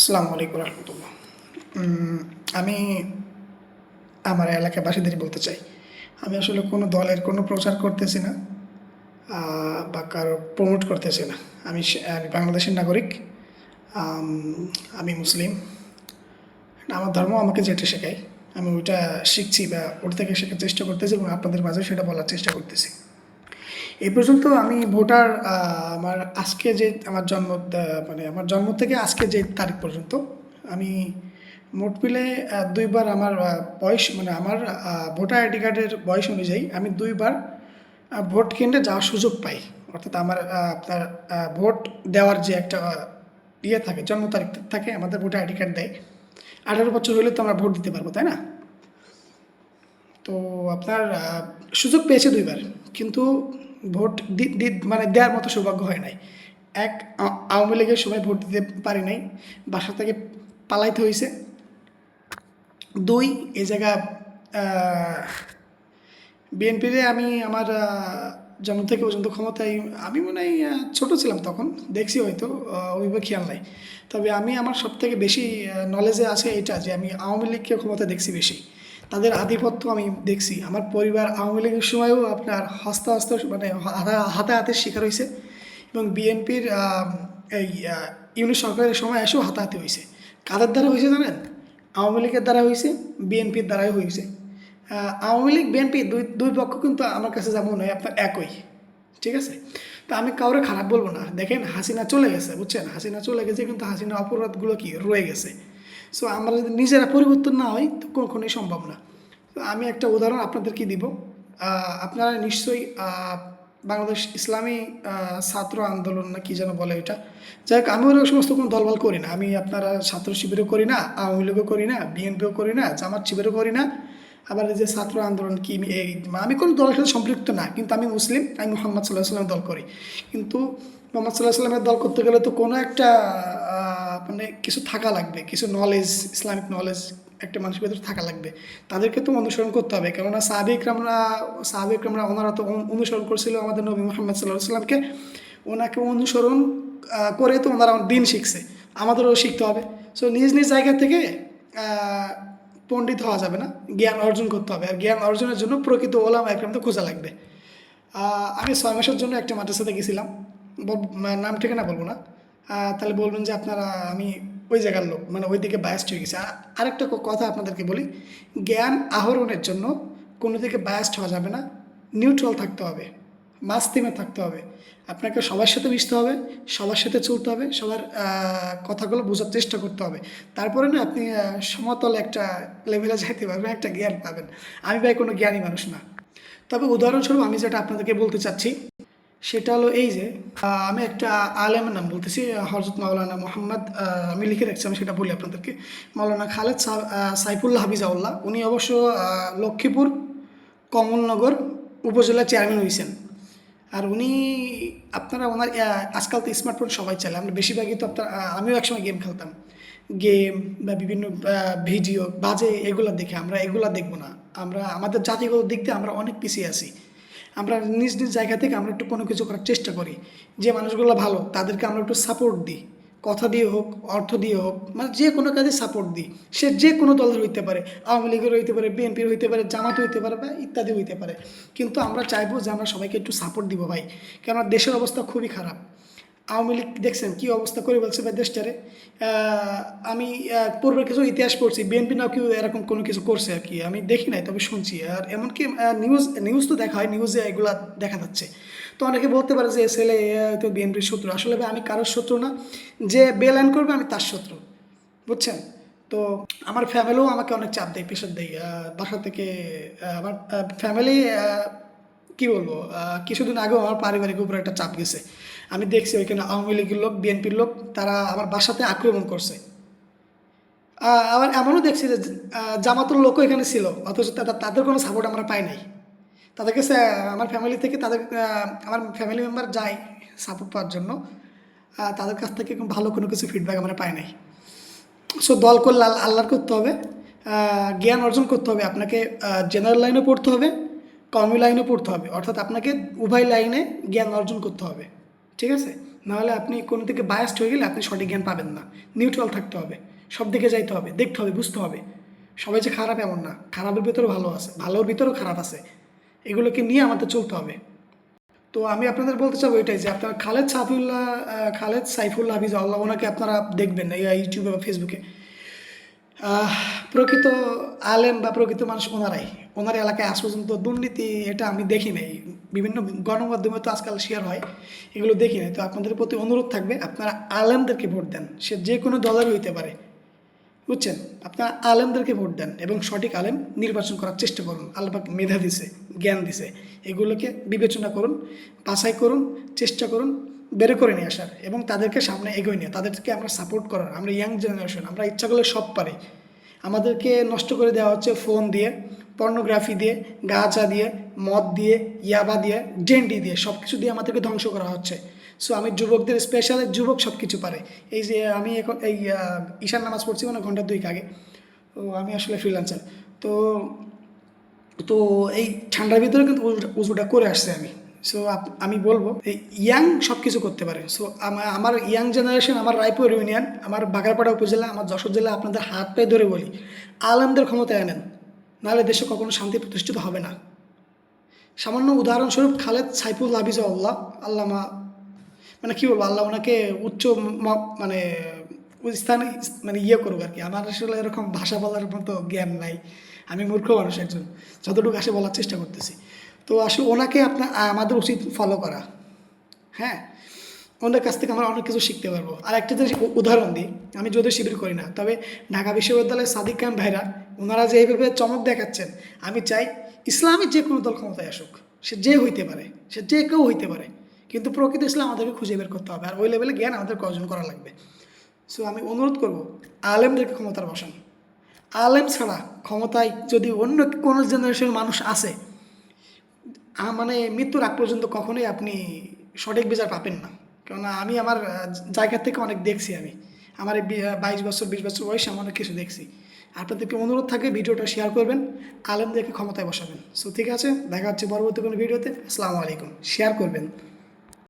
আসসালামু আলাইকুম রহমতুল্লাহ। আমি আমার এলাকাবাসীদের বলতে চাই। আমি আসলে কোনো দলের কোনো প্রচার করতেছি না বা কারও প্রমোট করতেছি না। আমি আমি বাংলাদেশের নাগরিক, আমি মুসলিম। আমার ধর্ম আমাকে যেটা শেখায়, আমি ওইটা শিখছি বা ওর থেকে শেখার চেষ্টা করতেছি এবং আপনাদের মাঝে সেটা বলার চেষ্টা করতেছি। এই পর্যন্ত আমি ভোটার আমার আজকে যে আমার জন্ম মানে আমার জন্ম থেকে আজকে যে তারিখ পর্যন্ত, আমি মোট মিলে দুইবার আমার বয়স মানে আমার ভোটার আইডি কার্ডের বয়স অনুযায়ী আমি দুইবার ভোট কেন্দ্রে যাওয়ার সুযোগ পাই। অর্থাৎ আমার আপনার ভোট দেওয়ার যে একটা ইয়ে থাকে, জন্ম তারিখ থাকে, আমাদের ভোটার আইডি কার্ড দেয়। আঠারো বছর হলে তো আমরা ভোট দিতে পারব, তাই না? তো আপনার সুযোগ পেয়েছে দুইবার, কিন্তু ভোট মানে দেওয়ার মতো সৌভাগ্য হয় নাই। এক আওয়ামী লীগের সময় ভোট দিতে পারি নাই, বাসা থেকে পালাইতে হয়েছে দুই, এই জায়গা বিএনপিতে আমি আমার জন্ম থেকে পর্যন্ত ক্ষমতায়, আমি মনে হয় ছোটো ছিলাম তখন, দেখছি হয়তো ওইভাবে খেয়াল নাই। তবে আমি আমার সব থেকে বেশি নলেজে আছে এটা যে আমি আওয়ামী লীগকে ক্ষমতা দেখছি বেশি। তাদের আধিপত্য আমি দেখছি। আমার পরিবার আওয়ামী লীগের সময়ও আপনার হস্ত হস্ত মানে হাতা- হাতে শিকার হয়েছে এবং বিএনপির এই ইউনিট সরকারের সময় এসেও হাতাহাতি হয়েছে। কাদের দ্বারা হয়েছে জানেন? আওয়ামী লীগের দ্বারা হয়েছে, বিএনপির দ্বারাই হয়েছে। আওয়ামী লীগ, বিএনপি দুই দুই পক্ষ কিন্তু আমার কাছে যেমন হয় আপনার একই। ঠিক আছে? তো আমি কাউরে খারাপ বলব না। দেখেন হাসিনা চলে গেছে, বুঝছেন? হাসিনা চলে গেছে, কিন্তু হাসিনা অপরাধগুলো কি? রয়ে গেছে। সো আমরা যদি নিজেরা পরিবর্তন না হই তো কখনোই সম্ভব না। তো আমি একটা উদাহরণ আপনাদেরকে দিব। আপনারা নিশ্চয়ই বাংলাদেশ ইসলামী ছাত্র আন্দোলন না কি যেন বলে এটা। যাই হোক আমি ওই সমস্ত কোনো দলবল করি না। আমি আপনারা ছাত্র শিবিরও করি না, আওয়ামী লীগও করি না, বিএনপিও করি না, জামাত শিবিরও করি না। আবার যে ছাত্র আন্দোলন কি আমি কোনো দলের সাথে সম্পৃক্ত না, কিন্তু আমি মুসলিম, আমি মোহাম্মদ সাল্লাহ সাল্লামের দল করি। কিন্তু মোহাম্মদ সাল্লাহ সাল্লামের দল করতে গেলে তো কোনো একটা মানে কিছু থাকা লাগবে, কিছু নলেজ ইসলামিক নলেজ একটা মানুষের ভেতরে থাকা লাগবে। তাদেরকে তো অনুসরণ করতে হবে, কেননা সাহাবিকরামরা সাহাবিকরামরা ওনারা তো অনুসরণ করছিল আমাদের নবী মোহাম্মদ সাল্লাহ সাল্লামকে ওনাকে অনুসরণ করে তো ওনারা দিন শিখছে, আমাদেরও শিখতে হবে। সো নিজ নিজ জায়গা থেকে পণ্ডিত হওয়া যাবে না, জ্ঞান অর্জন করতে হবে। আর জ্ঞান অর্জনের জন্য প্রকৃত ওলাম একরম তো খোঁজা লাগবে। আমি ছয় মাসের জন্য একটা মাদ্রাসাতে গেছিলাম। নাম ঠিকানা বলব না। তাহলে বলবেন যে আপনারা, আমি ওই জায়গার লোক মানে ওই দিকে বায়াস্ট হয়ে গেছে। আরেকটা কথা আপনাদেরকে বলি, জ্ঞান আহরণের জন্য কোনো দিকে বায়াস্ট হওয়া যাবে না নিউট্রাল থাকতে হবে। মাস্তিমে থাকতে হবে। আপনাকে সবার সাথে মিশতে হবে, সবার সাথে চলতে হবে, সবার কথাগুলো বোঝার চেষ্টা করতে হবে। তারপরে না আপনি সমতল একটা লেভেলে যাইতে পারবেন, একটা জ্ঞান পাবেন। আমি ভাই কোনো জ্ঞানী মানুষ না। তবে উদাহরণস্বরূপ আমি যেটা আপনাদেরকে বলতে চাচ্ছি, সেটা হলো এই যে আমি একটা আলেমের নাম বলতেছি হজরত মাওলানা মোহাম্মদ আমি লিখে রাখছি, আমি সেটা বলি আপনাদেরকে। মাওলানা খালেদ সাইফুল্লাহ হাবিজাউল্লাহ উনি অবশ্য লক্ষ্মীপুর কমলনগর উপজেলা চেয়ারম্যান হয়েছেন। আর উনি, আপনারা ওনার আজকাল তো স্মার্টফোন সবাই চালে। আমরা বেশিরভাগই তো আপনার আমিও একসময় গেম খেলতাম। গেম বা বিভিন্ন ভিডিও বাজে এগুলো দেখে আমরা এগুলো দেখব না। আমরা, আমাদের জাতিগত দিক থেকে আমরা অনেক পিছিয়ে আছি। আমরা নিজ নিজ জায়গা থেকে আমরা একটু কোনো কিছু করার চেষ্টা করি। যে মানুষগুলো ভালো, তাদেরকে আমরা একটু সাপোর্ট দিই। কথা দিয়ে হোক, অর্থ দিয়ে হোক মানে যে কোনো কাজে সাপোর্ট দিই সে যে কোনো দলের হইতে পারে, আওয়ামী লীগের হইতে পারে বিএনপির হইতে পারে জামাত হইতে পারে বা ইত্যাদি হইতে পারে। কিন্তু আমরা চাইব যে আমরা সবাইকে একটু সাপোর্ট দিব ভাই। কেননা দেশের অবস্থা খুবই খারাপ। আওয়ামী লীগ, দেখছেন কী অবস্থা করে বলছে ভাই দেশটারে? আমি পূর্বের কিছু ইতিহাস পড়ছি, বিএনপি নাও কেউ এরকম কোনো কিছু করছে আর কি। আমি দেখি নাই, তবে শুনছি। আর এমনকি নিউজ নিউজ তো দেখা হয় নিউজে এগুলা দেখা যাচ্ছে। তো অনেকে বলতে পারে যে ছেলে তো বিএনপির শত্রু। আসলে ভাই, আমি কারোর শত্রু না। যে বেলাইন করবে, আমি তার শত্রু। বুঝছেন? তো আমার ফ্যামিলিও আমাকে অনেক চাপ দেয় প্রেশার দেয়। বাসা থেকে আমার ফ্যামিলি কি বলব? কিছুদিন আগেও আমার পারিবারিক উপরে একটা চাপ গেছে। আমি দেখছি ওইখানে আওয়ামী লীগের লোক বিএনপির লোক, তারা আমার বাসাতে আক্রমণ করছে। আবার এমনও দেখছি যে জামাতুর লোকও এখানে ছিল, অথচ তাদের কোনো সাপোর্ট আমরা পাই নাই। তাদের কাছে আমার ফ্যামিলি থেকে তাদের আমার ফ্যামিলি মেম্বার যায় সাপোর্ট পাওয়ার জন্য। তাদের কাছ থেকে ভালো কোনো কিছু ফিডব্যাক আমরা পাই নাই। সো দল করলে আল- আল্লাহর করতে হবে। জ্ঞান অর্জন করতে হবে আপনাকে। জেনারেল লাইনে পড়তে হবে কমি লাইনে পড়তে হবে। অর্থাৎ আপনাকে উভয় লাইনে জ্ঞান অর্জন করতে হবে। ঠিক আছে? নাহলে আপনি কোনো দিকে বায়াস্ট হয়ে গেলে আপনি সঠিক জ্ঞান পাবেন না। নিউট্রাল থাকতে হবে। সব দিকে যাইতে হবে, দেখতে হবে, বুঝতে হবে। সবাই যে খারাপ এমন না। খারাপের ভিতরেও ভালো আছে, ভালোর ভিতরেও খারাপ আছে। এগুলোকে নিয়ে আমাদের চলতে হবে। তো আমি আপনাদের বলতে চাবো এটাই যে আপনার খালেদ সাফিউল্লাহ খালেদ সাইফুল্লাহ হাফিজ আল্লাহ, ওনাকে আপনারা দেখবেন ইউটিউবে বা ফেসবুকে প্রকৃত আলেম বা প্রকৃত মানুষ ওনারাই। ওনার এলাকায় আজ পর্যন্ত দুর্নীতি, এটা আমি দেখি নাই। বিভিন্ন গণমাধ্যমে তো আজকাল শেয়ার হয়, এগুলো দেখি নাই। তো আপনাদের প্রতি অনুরোধ থাকবে, আপনারা আলেমদেরকে ভোট দেন। সে যে কোনো দলেরই হইতে পারে। বুঝছেন? আপনারা আলেমদেরকে ভোট দেন এবং সঠিক আলেম নির্বাচন করার চেষ্টা করুন। আল্লাপাক মেধা দিছে, জ্ঞান দিছে। এগুলোকে বিবেচনা করুন, বাছাই করুন, চেষ্টা করুন, বের করে নিয়ে আসার এবং তাদেরকে সামনে এগোয় নিয়ে, তাদেরকে আমরা সাপোর্ট করার, আমরা ইয়াং জেনারেশন আমরা ইচ্ছা করলে সব পারি। আমাদেরকে নষ্ট করে দেওয়া হচ্ছে ফোন দিয়ে পর্নোগ্রাফি দিয়ে, গাঁজা দিয়ে, মদ দিয়ে, ইয়াবা দিয়ে, ডেন্ডি দিয়ে সব কিছু দিয়ে আমাদেরকে ধ্বংস করা হচ্ছে। সো আমি যুবকদের স্পেশাল যুবক সব কিছু পারে। এই যে আমি এখন, এই ঈশান নামাজ পড়ছি মানে ঘণ্টা দুই আগে। তো আমি আসলে ফ্রিল্যান্সার তো তো এই ঠান্ডার ভিতরে কিন্তু উজুটা করে আসছে আমি। সো আমি বলব, এই ইয়াং সব কিছু করতে পারে। সো আমার ইয়াং জেনারেশন আমার রায়পুর ইউনিয়ন আমার বাগারপাড়া উপজেলা, আমার যশোর জেলা, আপনাদের হাত পায়ে ধরে বলি, আলমদের ক্ষমতায় আনেন। নাহলে দেশে কখনো শান্তি প্রতিষ্ঠিত হবে না। সামান্য উদাহরণস্বরূপ খালেদ সাইফুল হাবিজ আল্লাহ আল্লামা মানে কী বলব, আল্লাহ ওনাকে উচ্চ মানে স্থানে মানে ইয়ে করুক আর কি। আমার আসলে এরকম ভাষা বলার মতো জ্ঞান নাই। আমি মূর্খ মানুষ একজন, যতটুকু আসে বলার চেষ্টা করতেছি। তো আসলে ওনাকে আপনার আমাদের উচিত ফলো করা। হ্যাঁ? ওনার কাছ থেকে আমরা অনেক কিছু শিখতে পারব। আর একটা জিনিস উদাহরণ দিই, আমি যদিও শিবির করি না, তবে ঢাকা বিশ্ববিদ্যালয়ের সাদিক খান ভাইরা, ওনারা যে এইভাবে চমক দেখাচ্ছেন, আমি চাই ইসলামী যে কোনো দল ক্ষমতায় আসুক। সে যে হইতে পারে, সে যে কেউ হইতে পারে। কিন্তু প্রকৃত ইসলাম আমাদেরকে খুঁজে বের করতে হবে, আর ওই লেভেলে জ্ঞান আমাদের অর্জন করা লাগবে। সো আমি অনুরোধ করব আলেমদেরকে ক্ষমতার বসান। আলেম ছাড়া ক্ষমতায় যদি অন্য কোনো জেনারেশনের মানুষ আসে মানে মৃত্যুর আগ পর্যন্ত কখনোই আপনি সঠিক বিচার পাবেন না। কেননা আমি আমার জায়গা থেকে অনেক দেখছি আমি। আমার এই বাইশ বছর, বিশ বছর বয়সে আমি অনেক কিছু দেখছি। আপনাদেরকে অনুরোধ থাকে ভিডিওটা শেয়ার করবেন, আলেমদেরকে ক্ষমতায় বসাবেন। সো ঠিক আছে, দেখা হচ্ছে পরবর্তী কোনো ভিডিওতে আসসালামু আলাইকুম শেয়ার করবেন।